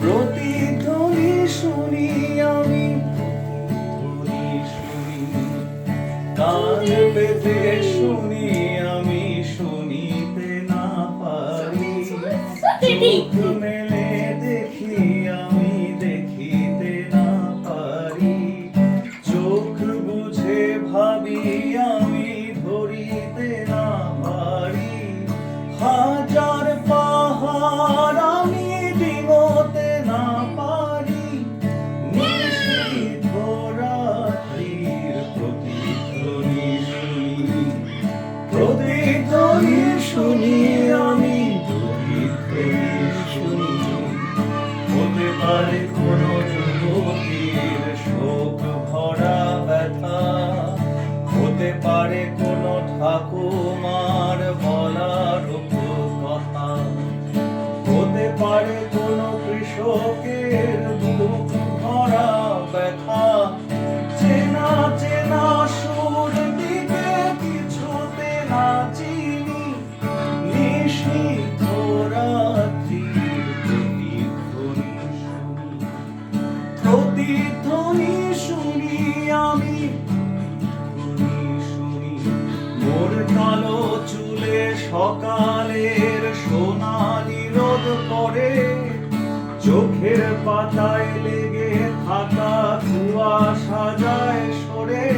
প্রতিধ্বনি শুনি আমি প্রতিধ্বনি শুনি। কান পেতে শুনি আমি শুনিতে না পারি। চোখ মেলে পারে যুবতীর শোক, ভরা ব্যথা। হতে পারে কোনো ঠাকুমার বলার কথা। হতে পারে কোনো কৃষকের প্রতিধ্বনি শুনি আমি। শুনি মোর কালো চুলে সকালের সোনালি রোদ পড়ে চোখের পাতায় লেগে থাকা কুয়াশা সাজায় সরে।